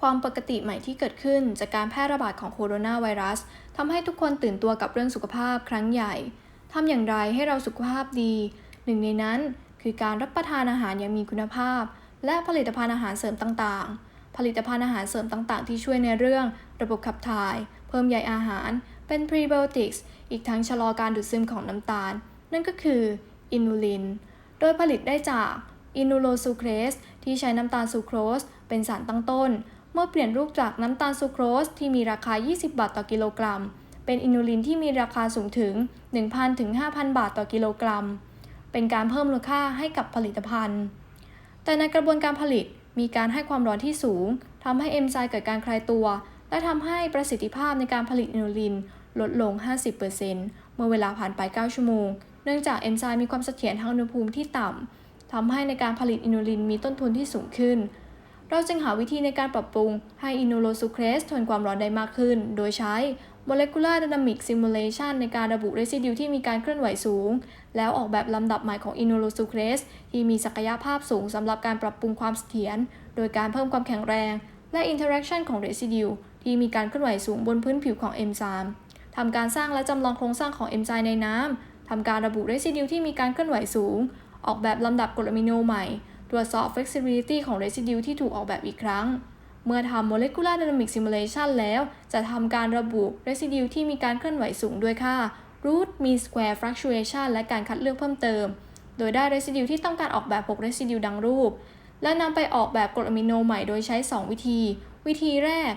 ความปกติใหม่ที่เกิดขึ้นจากการแพร่ระบาดของโคโรนาไวรัสทำให้ทุกคนตื่นตัวกับเรื่องสุขภาพครั้งใหญ่ทำอย่างไรให้เราสุขภาพดี หนึ่งในนั้นคือการรับประทานอาหารอย่างมีคุณภาพ และผลิตภัณฑ์อาหารเสริมต่างๆ ผลิตภัณฑ์อาหารเสริมต่างๆ ที่ช่วยในเรื่อง ระบบขับถ่าย เพิ่มใยอาหาร เป็นพรีไบโอติกส์อีกทั้งชะลอการดูดซึมของน้ำตาล นั่นก็คืออินูลิน โดยผลิตได้จากอินูโลซูเครสที่ใช้น้ำตาลซูโครสเป็นสารตั้งต้น เมื่อเปลี่ยนรูปจากน้ำตาลซูโครสที่มีราคา 20 บาทต่อกิโลกรัม เป็นอินูลินที่มีราคาสูงถึง 1,000 ถึง 5,000 บาทต่อกิโลกรัม เป็นการเพิ่มมูลค่าให้กับผลิตภัณฑ์ แต่ในกระบวนการผลิตมีการให้ความร้อนที่สูงทำให้เอนไซม์เกิดการคลายตัว และทำให้ประสิทธิภาพในการผลิตอินูลินลดลง 50%เมื่อเวลาผ่านไป 9 ชั่วโมง เนื่องจากเอนไซม์มีความเสถียรทางอุณหภูมิที่ต่ำทำให้ในการผลิตอินูลินมีต้นทุนที่สูงขึ้น เราจึงหาวิธีในการปรับปรุงให้อินูโลซูเครสทนความร้อนได้มากขึ้น โดยใช้ molecular dynamic simulation ในการระบุเรซิดิวที่มีการเคลื่อนไหวสูง แล้วออกแบบลำดับใหม่ของอินูโลซูเครสที่มีศักยภาพสูงสำหรับการปรับปรุงความเสถียร โดยการเพิ่มความแข็งแรง และอินเทอร์แอคชั่นของเรซิดิวที่มีการเคลื่อนไหวสูงบนพื้นผิวของเอนไซม์ทำการสร้างและจำลองโครงสร้างของเอนไซม์ในน้ำทำการระบุเรซิดิวที่มีการเคลื่อนไหวสูง ออกแบบลำดับกรดอะมิโนใหม่ ตรวจสอบ flexibility ของ residue ที่ถูกออกแบบอีกครั้ง เมื่อทำ molecular dynamic simulation แล้ว จะทำการระบุ residue ที่มีการเคลื่อนไหวสูงด้วยค่า root mean square fluctuation และการคัดเลือกเพิ่มเติม โดยได้ residue ที่ต้องการออกแบบ 6 residue ดังรูป และนำไปออกแบบกรดอะมิโนใหม่โดยใช้ 2 วิธี วิธีแรก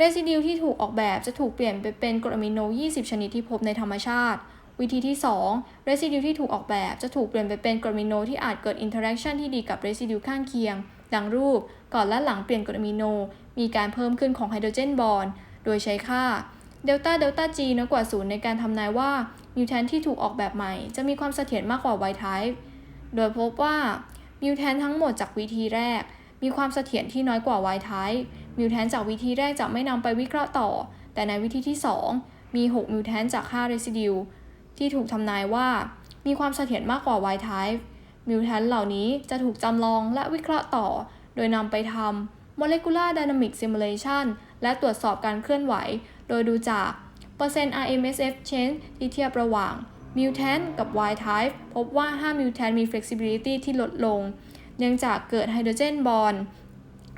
residue ที่ถูกออกแบบจะถูกเปลี่ยนไปเป็นกรดอะมิโน 20 ชนิดที่พบในธรรมชาติ วิธีที่ 2 residue ที่ถูกออกแบบจะถูกเปลี่ยนไปเป็นกรดอะมิโนที่อาจเกิด interaction ที่ดีกับ residue ข้างเคียง ดังรูป ก่อนและหลังเปลี่ยนกรดอะมิโน มีการเพิ่มขึ้นของไฮโดรเจนบอนด์โดยใช้ค่าเดลต้าเดลต้า G น้อยกว่าศูนย์ในการทำนายว่ามิวแทนที่ถูกออกแบบใหม่ จะมีความเสถียรมากกว่า Y type โดยพบว่ามิวแทนทั้งหมดจากวิธีแรก มีความเสถียรที่น้อยกว่า Y type มิวแทนจากวิธีแรกจะไม่นำไปวิเคราะห์ต่อ แต่ในวิธีที่ 2 มี 6 มิวแทนจากค่า residue ที่ถูกทำนายว่า มีความเสถียรมากกว่า Y type มิวแทนเหล่านี้จะถูกจำลองและวิเคราะห์ต่อ โดยนำไปทำ molecular dynamic simulation และตรวจสอบการเคลื่อนไหว โดยดูจากเปอร์เซ็นต์ RMSF change ที่เทียบระหว่าง mutant กับ Y type พบว่า 5 mutant มี flexibility ที่ลดลง เนื่องจากเกิดไฮโดรเจนบอนด์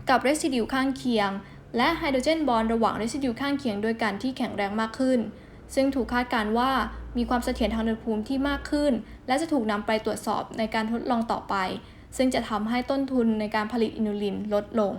กับ residue ข้างเคียง และไฮโดรเจนบอนด์ระหว่าง residue ข้างเคียงโดยกันที่แข็งแรงมากขึ้น ซึ่งถูกคาดการณ์ว่ามีความเสถียรทางอุณหภูมิที่มากขึ้น และจะถูกนำไปตรวจสอบในการทดลองต่อไป ซึ่งจะทำให้ต้นทุนในการผลิตอินูลินลดลง